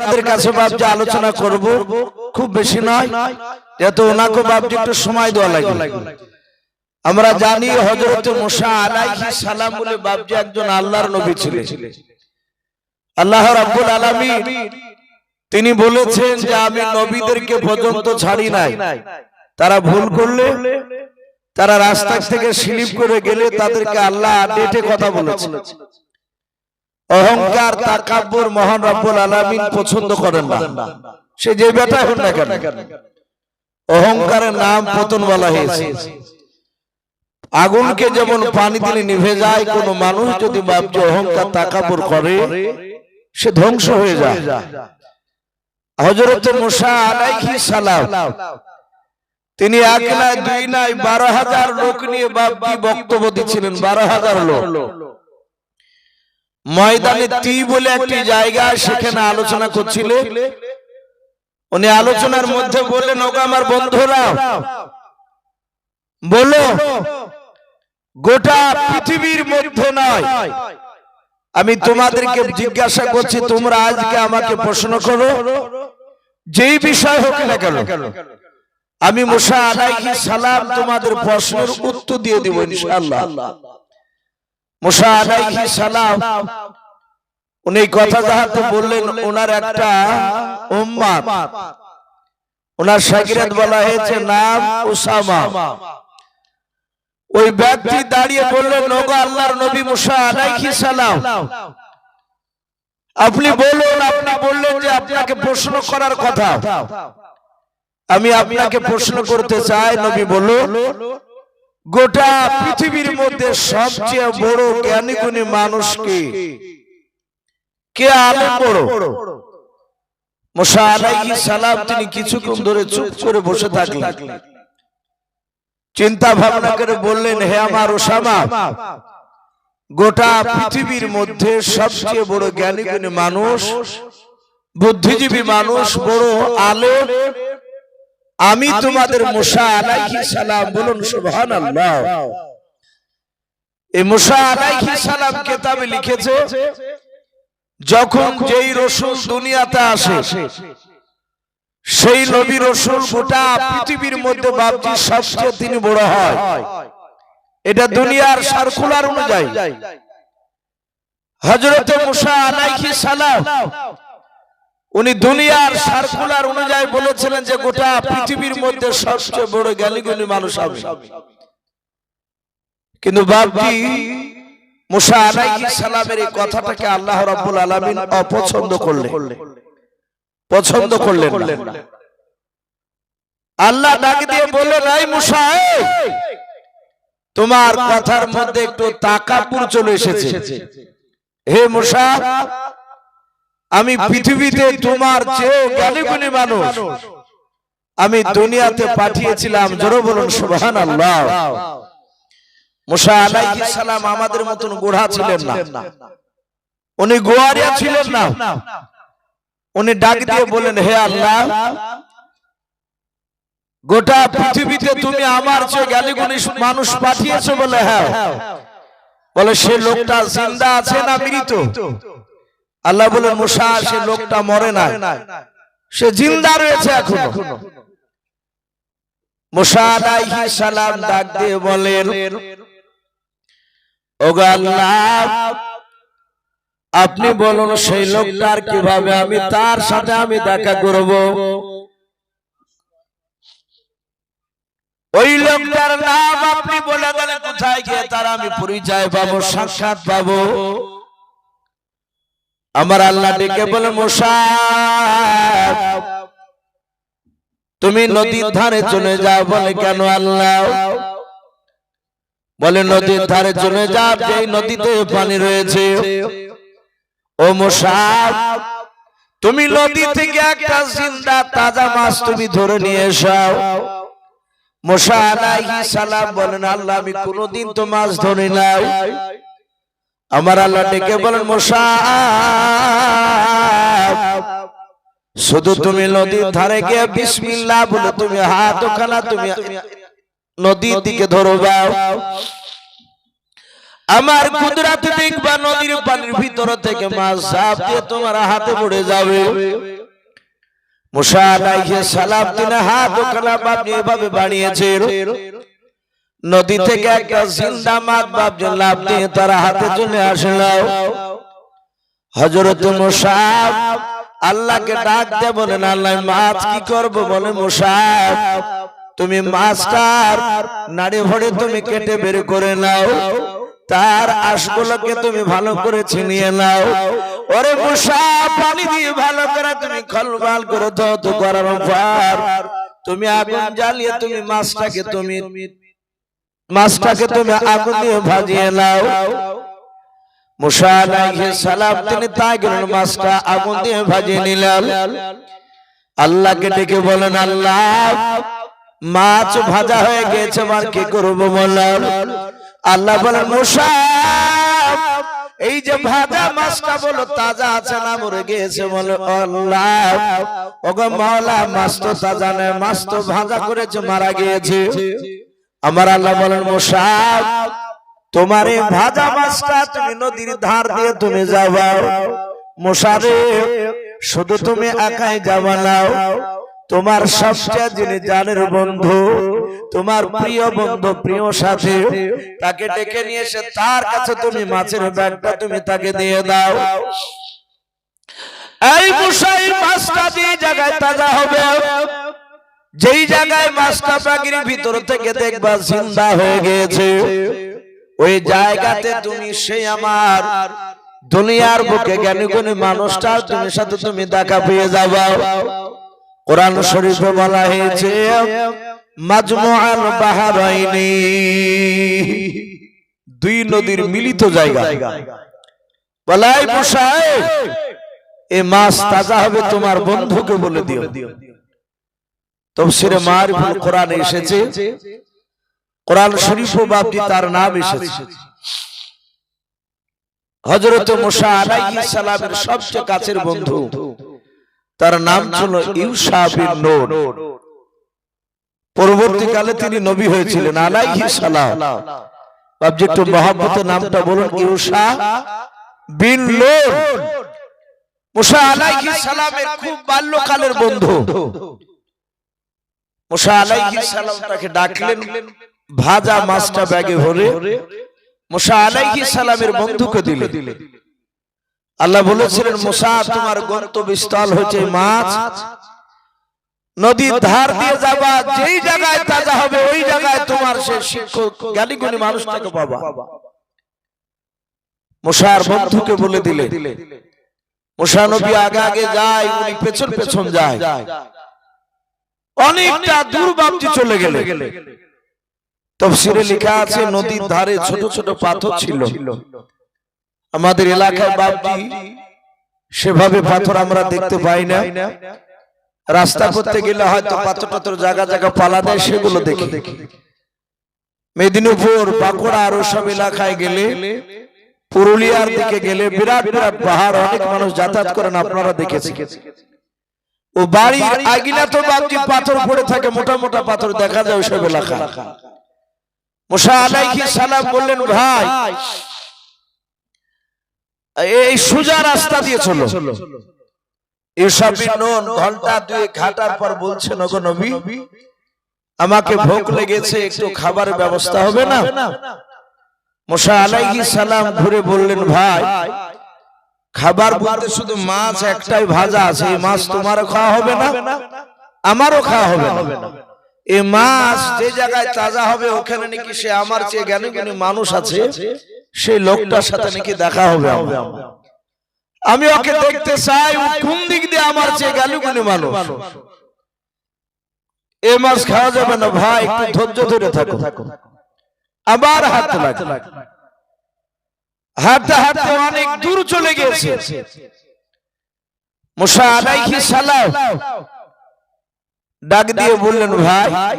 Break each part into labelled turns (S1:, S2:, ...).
S1: আপনাদের কাছে বাবজি আলোচনা করব। খুব বেশি নয়। যেহেতু ওনাকে বাবজি একটু সময় দেওয়া লাগে আমরা জানি হজরত মুসা আলাইহি সালাম বলে বাবজি একজন আল্লাহর নবী ছিলেন। আল্লাহ রাব্বুল আলামিন তিনি বলেছেন যে আমি নবীদেরকে পর্যন্ত ছাড়ি নাই। তারা ভুল করলে তারা রাস্তা থেকে স্লিপ করে গেলে তাদেরকে আল্লাহ ডেটে কথা বলেছেন অহংকার, তাকাব্বর মহান রব্বুল আলামিন পছন্দ করেন না। সে যে বেটা এখন না কেন। অহংকারের নাম পতন বলা হয়েছে। আগুনকে যেমন পানি দিলে নিভে যায়, কোন মানুষ যদি ভাবছে অহংকার, তাকাব্বর করে, সে ধ্বংস হয়ে যায়। হজরত মুসা আলাইহিস সালাম, তিনি এক দুই নাই, বারো হাজার লোক নিয়ে বাপজি বক্তব্য দিচ্ছিলেন, বারো হাজার লোক। ময়দানে তি বলে একটি জায়গা সেখানে আলোচনা করছিলেন উনি আলোচনার মধ্যে বললেন ওগো আমার বন্ধুরা বলো গোটা পৃথিবীর মধ্যে নয়। আমি তোমাদেরকে জিজ্ঞাসা করছি তোমরা আজকে আমাকে প্রশ্ন করো? যেই বিষয় হোক না কেন আমি মুসা আলাইহি সালাম তোমাদের প্রশ্নের উত্তর দিয়ে দিব ইনশাআল্লাহ। উনি কথা যাহাতে বললেন, ওনার একটা ওনার শাকিরাত বলা হয়েছে, নাম উসামা। ওই ব্যক্তি দাঁড়িয়ে বললেন আল্লাহর নবী মুসা আলাইহি সালাম, আপনি বলুন, আপনি বললেন যে আপনাকে প্রশ্ন করার কথা। আমি আপনাকে প্রশ্ন করতে চাই, নবী বলুন গোটা পৃথিবীর মধ্যে সবচেয়ে বড় জ্ঞানী গুণী মানুষকে কে আলেম বড়? মুসা আলাইহিস সালাম, তিনি কিছুক্ষণ ধরে চুপ করে বসে থাকলেন। চিন্তা ভাবনা করে বললেন, হে আমার ওসামা, গোটা পৃথিবীর মধ্যে সবচেয়ে বড় জ্ঞানী গুণী মানুষ, বুদ্ধিজীবী মানুষ, বড় আলেম আমি তোমাদের মুসা আলাইহিস সালাম বলুন সুবহানাল্লাহ। এই মুসা আলাইহিস সালাম কিতাবে লিখেছে যখন যেই রসুল দুনিয়াতে আসে সেই নবী রসুল গোটা পৃথিবীর মধ্যে বাপজি সবচেয়ে তিনি বড় হয়। এটা দুনিয়ার সার্কুলার অনুযায়ী। হজরত মুসা আলাইহিস সালাম। উনি দুনিয়ার সার্কুলার অনুযায়ী বলেছিলেন যে গোটা পৃথিবীর মধ্যে সবচেয়ে বড় জ্ঞানীগুণী মানুষ হবে কিন্তু বাপজি মুসা আলাইহিস সালামের এই কথাটাকে আল্লাহ রাব্বুল আলামিন অপছন্দ করলেন। পছন্দ করলেন না। আল্লাহ ডাক দিয়ে বললেন এই মুসা তোমার কথার মধ্যে একটু তাকাপুর চলে এসেছে। হে মুসা আমি পৃথিবীতে তোমার চেয়েও জ্ঞানীগুণী মানুষ। আমি দুনিয়াতে পাঠিয়েছিলাম। জোরে বলুন সুবহান আল্লাহ মুসা আলাইহিস সালাম আমাদের মতন গোড়া ছিলেন না। উনি গোয়ারিয়া ছিলেন না। উনি ডাক দিয়ে বলেন হে আল্লাহ গোটা পৃথিবীতে তুমি আমার চেয়ে জ্ঞানীগুণী মানুষ পাঠিয়েছো বলে হ্যাঁ। বলে সে লোকটা জিন্দা আছে না মৃত? আল্লাহ বলে মুসা সে লোকটা মরে না সে জিন্দা রয়েছে এখনও। মুসা আলাইহিস সালাম ডাক দিয়ে বলেন ওগো আল্লাহ আপনি বলুন সেই লোকটার কীভাবে আমি তার সাথে আমি দেখা করব? ওই লোকটার নাম আপনি বলে গেলে কোথায় গিয়ে তার আমি পরিচয় পাবো সাক্ষাৎ পাবো? আমার আল্লাহ ডেকে বলে মশা তুমি নদীর ধারে চলে যাও। বলে, কেন আল্লাহ? বলে, নদীর ধারে চলে যাও, যেই নদীতে পানি রয়েছে। ও মোসাব তুমি নদী থেকে একটা জিন্দা তাজা মাছ তুমি ধরে নিয়ে এসাও মোসা আলাইহিস সালাম বলেন, আল্লাহ, আমি কোনোদিন তো মাছ ধরে নাই। আমার আল্লাহ ডেকে বলেন মোসা শুধু তুমি নদীর ধারে গিয়ে বিসমিল্লাহ বলে তুমি হাত ওখানা তুমি নদীর দিকে ধরো বাও আমার কুদরাত দেখবা নদীর পানির ভিতর থেকে মাছ ঝাঁপ দিয়ে তোমার হাতে পড়ে যাবে। মুসা আলাইহিস সালাম তিনি হাত ও কালাম আপনি এভাবে বানিয়েছেন নদী থেকে একটা জিন্দা মাছ বাপ লাভ দিয়ে তার হাতে চলে আসলো। হজরত মুসাফ আল্লাহকে ডাক দিয়ে বলেন আল্লাহ মাছ কি করব? বলে মুসাফ তুমি মাছটার নাড়ি ভরে তুমি কেটে বের করে নাও। তার আশগুলোকে তুমি ভালো করে ছিনিয়ে নাও। ওরে মুসা পানি দিয়ে ভালো করে তুমি খলবাল করে দাও তো করার পর তুমি আগুন জ্বালিয়ে তুমি মাছটাকে তুমি মাছটাকে তুমি আগুন দিয়ে ভাজিয়ে নাও। মুসা আলাইহিস সালাম তিনি তাই গেলেন মাছটা আগুন দিয়ে ভাজিয়ে নিলেন। আল্লাহকে ডেকে বলেন আল্লাহ মাছ ভাজা হয়ে গেছে আমার কি করব বললাম আল্লাহ বলেন মুসা এই যে ভাজা মাছটা বলো তাজা আছে না মরে গিয়েছে বলে আল্লাহ ওগো মাওলা মাছ তো তাজা নয় মাছ তো ভাজা করেছে মারা গিয়েছে। আমার আল্লাহ বলেন মুসা তোমার এই ভাজা মাছটা তুমি নদীর ধার দিয়ে তুমি যাবা মশারে শুধু তুমি একাই যাবা নাও। তোমার সবচেয়ে যিনি জানের বন্ধু তোমার প্রিয় বন্ধু প্রিয় সাথী তাকে ডেকে নিয়ে এসে তার কাছে তুমি মাছের ব্যাগটা তুমি তাকে দিয়ে দাও। এই মুসাই মাছটা দিয়ে জায়গায় তাজা হবে। যেই জায়গায় মাছটা পাখির ভিতর থেকে দেখবা জিন্দা হয়ে গিয়েছে ওই জায়গাতে তুমি সেই আমার দুনিয়ার বুকে জ্ঞানী গুণী মানুষটা তুমি সাথে তুমি দেখা পেয়ে যাবা। কোরআন শরীফে বলা হয়েছে মাজমুআল বাহারাইনি। দুই নদীর মিলিত জায়গা। বলাই মুসাই এ মাছ তাজা হবে তোমার বন্ধুকে বলে দিও। তফসিরে মারিফুল কোরআনে এসেছে। কোরআন শরীফ বাপটি তার নাম এসেছে। হজরত মুসা আলাইহিস সালামের সবচেয়ে কাছের বন্ধু। তার নাম ছিল ইউসা বিন নূন। পরবর্তীকালে তিনি নবী হয়েছিলেন। আলাইহিস সালাম। বাপজি একটু মহব্বতের নামটা বলুন। ইউসা বিন নূন। মুসা আলাইহিস সালামের খুব বাল্যকালের বন্ধু। মুসা আলাইহিস সালাম তাকে ডাকলেন, ভাজা মাছটা ব্যাগে ভরে মুসা আলাইহিস সালামের বন্ধুকে আল্লাহ বলেছিলেন তোমার গন্তব্যস্থল হচ্ছে মাছ। নদীর ধার দিয়ে যাবা, যেই জায়গায় তাজা হবে, ওই জায়গায় তোমার সে শিক্ষক মানুষটাকে পাবা। বন্ধুকে বলে দিলে নবী আগে আগে যায়, উনি পেছন পেছন যায়। অনেকটা দূর বাবজি চলে গেলে। তফসিরে লেখা আছে নদীর ধারে ছোট ছোট পাথর ছিল। আমাদের এলাকায় বাবজি সেভাবে পাথর আমরা দেখতে পাই না। রাস্তা করতে গেলে হয়তো পাথর পাথর জায়গা জায়গা পালা দেয় সেগুলো দেখি। মেদিনীপুর বাঁকুড়া আর সব এলাকায় গেলে পুরুলিয়ার দিকে গেলে বিরাট বিরাট পাহাড় অনেক মানুষ যাতায়াত করেন আপনারা দেখেছি ও বাড়ির আগিনা তো বাবজি পাথর পড়ে থাকে মোটা মোটা পাথর দেখা যায় ওইসব এলাকা মুসা আলাইহি সালাম বললেন ভাই এই সোজা রাস্তা দিয়ে চলো। ঘণ্টা দুই ঘাটার পর বলছেন ওগো নবী আমাকে ভোগ লেগেছে একটু খাবার ব্যবস্থা হবে না? মুসা আলাইহি সালাম ঘুরে বললেন ভাই খাবার বলতে শুধু মাছ একটাই ভাজা আছে এই মাছ তোমারও খাওয়া হবে না? আমারও খাওয়া হবে না? এই মাছ যে জায়গায় তাজা হবে ওখানে নাকি সে আমার চেয়ে জ্ঞানী জ্ঞানী মানুষ আছে সেই লোকটার সাথে নাকি দেখা হবে আমি ওকে দেখতে চাই কোন দিক দিয়ে আমার চেয়ে জ্ঞানী জ্ঞানী মানুষ? এ মাছ খাওয়া যাবে না ভাই একটু ধৈর্য ধরে থাকো। আবার হাত লাগে হাঁটতে হাঁটতে অনেক দূর চলে গেছে মুসা আলাইহিস সালাম ডাক দিয়ে বললেন ভাই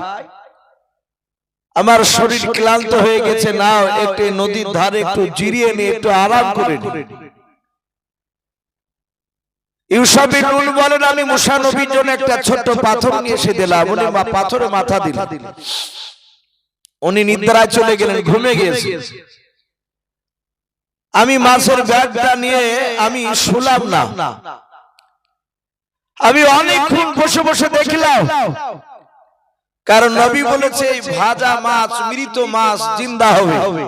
S1: আমার শরীর ক্লান্ত হয়ে গেছে নাও একটু নদীর ধারে একটু জিরিয়ে নিয়ে একটু আরাম করে নি। ইউসাফি নুন বলেন আমি মুসা নবীর জন্য একটা ছোট্ট পাথর নিয়ে এসে দিলাম। উনি পাথরে মাথা দিলেন। উনি নিদ্রায় চলে গেলেন ঘুমে গিয়েছে। আমি মাছের ব্যাগটা নিয়ে আমি শুলাম না। আমি অনেকক্ষণ বসে বসে দেখলাম। কারণ নবী বলেছে এই ভাজা মাছ মৃত মাছ জিন্দা হবে।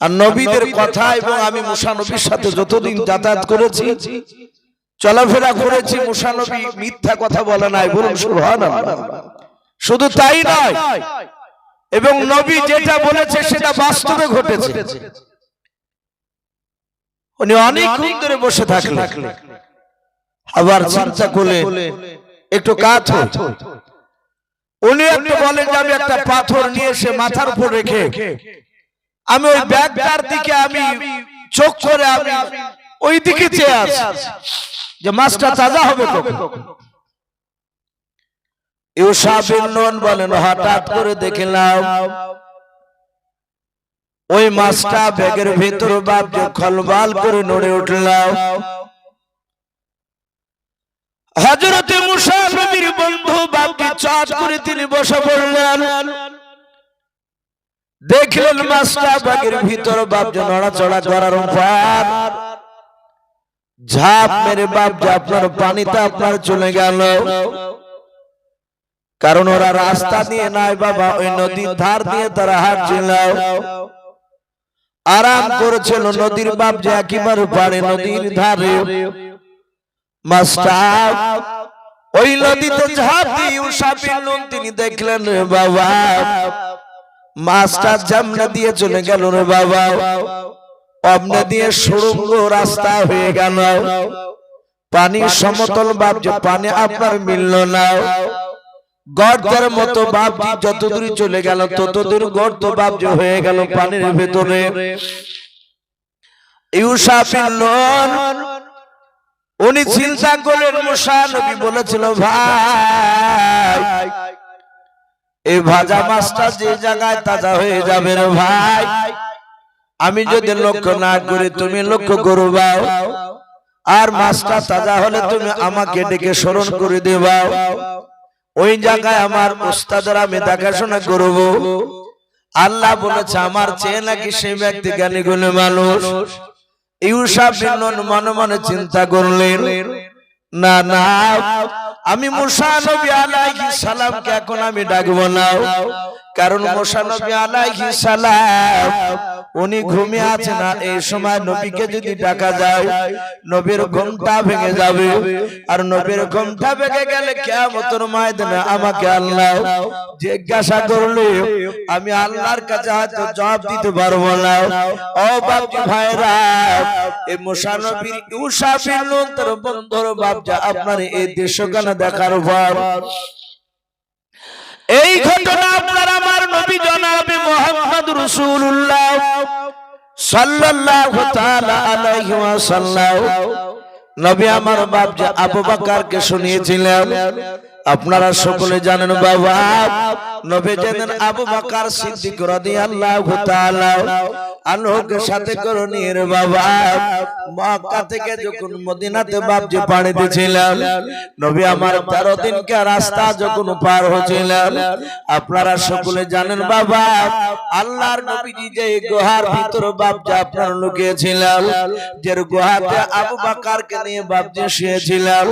S1: আর নবীদের কথা এবং আমি মুসা নবীর সাথে যতদিন যাতায়াত করেছি চলাফেরা করেছি মুসা নবী মিথ্যা কথা বলে নাই বলুন সুবহানাল্লাহ। শুধু তাই নয় এবং নবী যেটা বলেছে সেটা বাস্তবে ঘটেছে। উনি অনেকক্ষণ ধরে বসে থাকলেন। আবার চিন্তা করলে একটু হয়। উনি একটু বলেন যে আমি একটা পাথর নিয়ে মাথার উপর রেখে আমি ওই ব্যাগটার দিকে আমি চোখ করে আমি ওই দিকে চেয়ে আছি। যে মাছটা তাজা হবে কখন? ইউসা বিন নুন বলেন হঠাৎ করে দেখলাম ওই মাছটা ব্যাগের ভেতর বাপ যে খলবাল করে নড়ে উঠলাম। হজরতে মুসা নবীর বন্ধু বাপকে চাট করে তিনি বসে পড়লেন। দেখলেন মাছটা ব্যাগের ভিতর বাপ যে নড়াচড়া করার পর ঝাঁপ মেরে বাপ যে আপনার পানিতে আপনার চলে গেল। কারণ ওরা রাস্তা দিয়ে নাই বাবা ওই নদীর ধার দিয়ে তারা হাঁটছিল। আরাম করেছিল নদীর বাপ যে একেবারে পারে নদীর ধারে। মাস্টার ওই নদীতে ঝাঁপ দিয়ে নুন তিনি দেখলেন রে বাবা। মাস্টার জামনা দিয়ে চলে গেল রে বাবা। অমনে দিয়ে সুড়ঙ্গ রাস্তা হয়ে গেল। পানি সমতল বাপ যে পানি আপনার মিলল না। গর্তের মতো বাপজি যতদূর চলে গেল ততদূর গর্ত বাপজি হয়ে গেল পানির ভেতরে। উনি চিন্তা করলেন মুসা নবী বলেছিল ভাই এই ভাজা মাছটা যে জায়গায় তাজা হয়ে যাবে রে ভাই আমি যদি লক্ষ্য না করি তুমি লক্ষ্য করবা আর মাছটা তাজা হলে তুমি আমাকে ডেকে স্মরণ করে দেবা ওই জায়গায় আমার উস্তাদের আমি দেখাশোনা করব। আল্লাহ বলেছে, আমার চেয়ে নাকি সেই ব্যক্তি জ্ঞানী গুলো মানুষ। ইউসাফ বিন মনে মনে চিন্তা করলেন, না না, আমি মুসা নবী আলাইহিস সালামকে এখন আমি ডাকবো না। কারণ মুসা নবী আলাইহিস সালাম উনি ঘুমিয়ে আছে না এই সময় নবীকে যদি ডাকা যায় নবীর ঘুমটা ভেঙে যাবে। আর নবীর ঘুমটা ভেঙে গেলে কিয়ামতের ময়দানে আমাকে আল্লাহ জিজ্ঞাসা করলে আমি আল্লাহর কাছে হয়তো জবাব দিতে পারব না। ও বাপজি ভাইরা এই মুসা নবীর ফিরলুন তোর বন্ধুর বাপজা আপনার এই দৃশ্যখানা দেখার পর এই ঘটনা আপনার আমার নবী জনাবে মোহাম্মদ রসুল্লাহ সাল্লাল্লাহু নবী আমার বাপ যে আবু বকরকে শুনিয়েছিলেন আপনারা সকলে জানেন বাবা নবী জানেন আবু বকর সিদ্দিক রাদিয়াল্লাহু তাআলা আনহুকে সাথে করে নিয়ে বাবা মক্কা থেকে যখন মদিনাতে বাপ যে পাড়ি দিয়েছিলেন নবী আমার তেরো দিনকে রাস্তা যখন পার হচ্ছিলেন আপনারা সকলে জানেন বাবা আল্লাহর নবীজি যে গুহার ভিতর বাপ যে আপনার লুকিয়েছিলেন যে গুহাতে আবু বাকারকে নিয়ে বাপ যে শুয়েছিলেন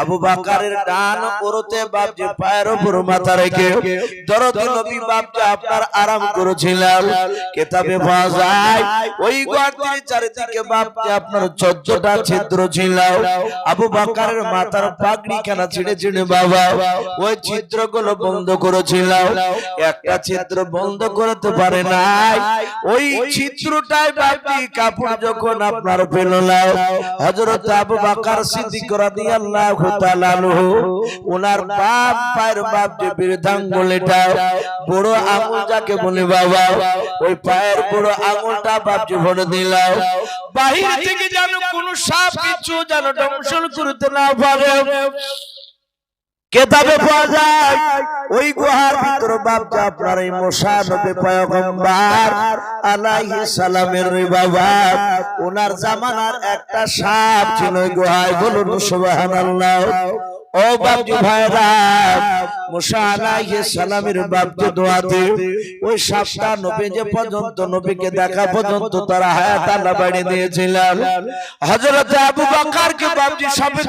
S1: আবু বাকারের ডান ওরতে বাপ যে পায়ের উপর মাথা রেখে দরদ নবী আপনার আরাম কেতাবে পাওয়া যায় ওই গর্তের চারিদিকে আপনার ছিদ্র ছিল। আবু বাকারের মাথার পাগড়ি কেনা ছিঁড়ে ছিঁড়ে বাবা ওই ছিদ্রগুলো বন্ধ করেছিল। একটা ছিদ্র বন্ধ করতে পারে নাই। ওই ছিদ্রটাই বাপি কাপড় যখন আপনার পেল না। হযরত আবু বকর সিদ্দিক রাদিয়াল্লাহু তাআলা আনহু ওনার বাপ, পায়ের বাপ যে বৃদ্ধাঙ্গুলিটা বড় আঙুল যাকে বলে বাবা, ওই পায়ের বড় আঙুলটা বাপ যে ভরে দিলাম বাহির থেকে যেন কোন সাপ কিছু যেন দংশন করতে না পারে। একটা সাপ ছিল গুহায়। বলুন সুবহানাল্লাহ। ও বাবজি ভাইরা মুসা আলাইহিস সালামের বাপকে দোয়া দে ওই সাতটা নবী যে পর্যন্ত নবীকে দেখা পর্যন্ত তারা হায়াত আল্লাহ বাড়িয়ে হযরত আবু বকরকে বাপজি সাপে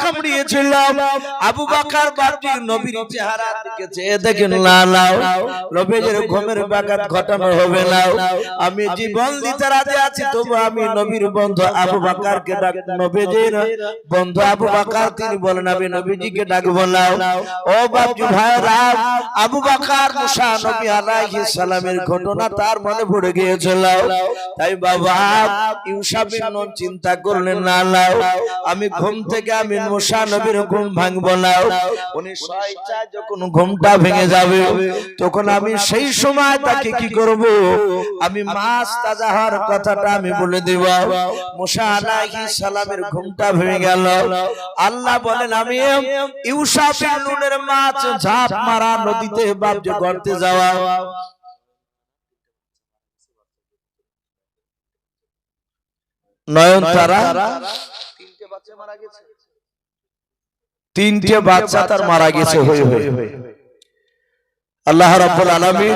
S1: আবু বকর বাপজি নবীর চেহারা দিকে চেয়ে দেখেন না নাও নবীর ঘুমের বাগাত ঘটানো হবে না আমি জীবন দিতে রাজি আছি তবু আমি নবীর বন্ধু আবু বকরকে ডাক নবীজির বন্ধু আবু বকর তিনি বলেন আমি নবীজিকে ডাকবো না ও বাপজি ভাইরা আবু বকর, মুসা নবী আলাইহিস সালামের ঘটনা তার মনে পড়ে গিয়েছিল তাই বাবা চিন্তা করলেন, না আমি ঘুম থেকে আমি মুসা নবীর ঘুম ভাঙবো না উনি যখন ঘুমটা ভেঙে যাবে, তখন আমি সেই সময় তাকে কি করব? আমি মাছ তাজা হওয়ার কথাটা আমি বলে দেব। মুসা আলাইহিস সালামের ঘুমটা ভেঙে গেল। আল্লাহ বলেন, আমি ইউসাফির নুনের মাছ ঝাঁপ মারা নদীতে বাপজে গর্তে যাওয়া। নয়ন তারা তিনটে বাচ্চা তার মারা গেছে, হয়ে হয়ে। আল্লাহ রাব্বুল আলামিন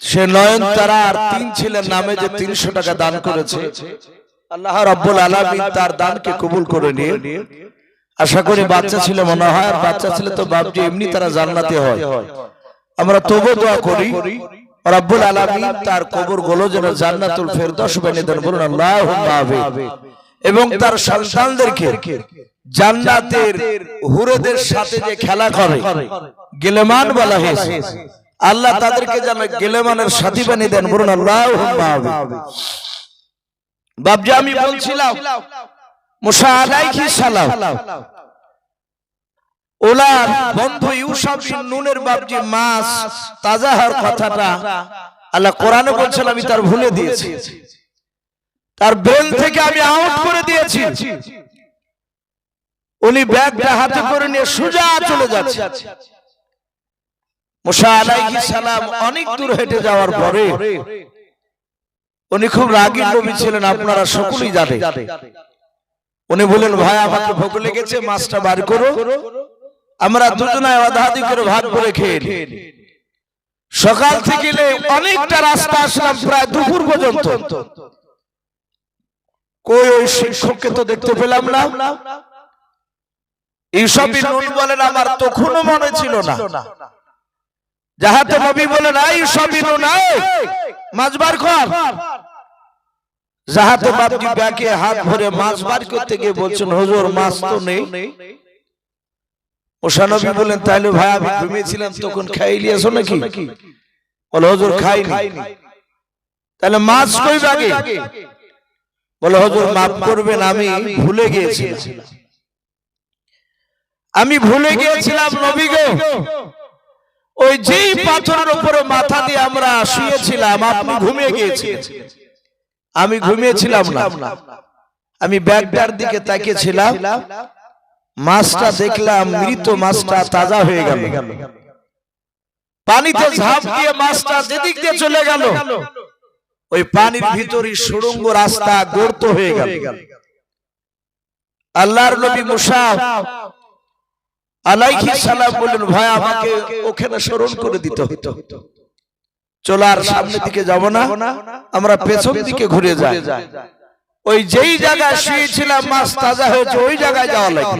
S1: সে নয়ন তারা আর তিন ছেলের নামে যে তিনশো টাকা দান করেছে, আল্লাহ রাব্বুল আলামিন তার দানকে কবুল করে নিয়ে আশা করি বাচ্চা ছিল মনে হয়, আর বাচ্চা ছিল তো বাপজি এমনি তারা জান্নাতে হয়। আমরা তবু দোয়া করি, রব্বুল তার কবরগুলো যেন জান্নাতুল দেন, বলুন এবং তার সন্তানদেরকে জান্নাতের হুরেদের সাথে যে খেলা করে, গেলেমান বলা হয়েছে, আল্লাহ তাদেরকে যেন গেলেমানের সাথী বানিয়ে দেন, বলুন আমিন। বাপজি আমি বলছিলাম মুসা সালাম ওলার বন্ধু ইউসাফ বিন নুনের বাপজি হওয়ার কথাটা আল্লাহ কোরআনে আমি তার ভুলে দিয়েছি। তার ব্রেন থেকে আমি আউট করে দিয়েছি। উনি ব্যাগটা হাতে করে নিয়ে সোজা চলে যাচ্ছে। মুসা সালাম অনেক দূর হেঁটে যাওয়ার পরে উনি খুব রাগী নবী ছিলেন আপনারা সকলেই জানেন উনি বলেন ভাই, আমাকে ভোগ লেগেছে, মাছটা বার করো। আমরা দুজনায় করে ভাগ করে খেয়ে সকাল থেকে অনেকটা রাস্তা আসলাম প্রায় দুপুর পর্যন্ত। কই ওই শিক্ষককে তো দেখতে পেলাম না। বলেন, আমার তখনও মনে ছিল না। যাহাতে নবী বলেন আই সবই নাই মাছ বার কর। যাহাতে বাপজি ব্যাকে হাত ভরে মাছ বার করতে গিয়ে বলছেন হুজুর মাছ তো নেই। ওসানবী বলেন তাইলে ভাই আমি ঘুমিয়েছিলাম তখন খাই লিয়েছো নাকি? বলে হুজুর খাইনি। তাহলে মাছ কই বাগে বলে হুজুর মাফ করবেন আমি ভুলে গিয়েছিলাম। আমি ভুলে গিয়েছিলাম নবী গো। ওই যেই পাথরের উপরে মাথা দিয়ে আমরা শুয়েছিলাম আপনি ঘুমিয়ে গিয়েছিলেন। আমি ঘুমিয়েছিলাম না। আমি ব্যাগটার দিকে তাকিয়েছিলাম। মাছটা দেখলাম মৃত মাছটা তাজা হয়ে গেল। পানিতে ঝাঁপ দিয়ে মাছটা যেদিক দিয়ে চলে গেল ওই পানির ভিতরে সুড়ঙ্গ রাস্তা গর্ত হয়ে গেল। আল্লাহর নবী মুসা আলাইহি সালাম বললেন ভাই আমাকে ওখানে স্মরণ করে দিতে হতো। চলার সামনের দিকে যাব না আমরা পেছন দিকে ঘুরে যাই। ওই যেই জায়গায় শুয়েছিলাম মাছ তাজা হয়েছে ওই জায়গায় যাওয়া লাগে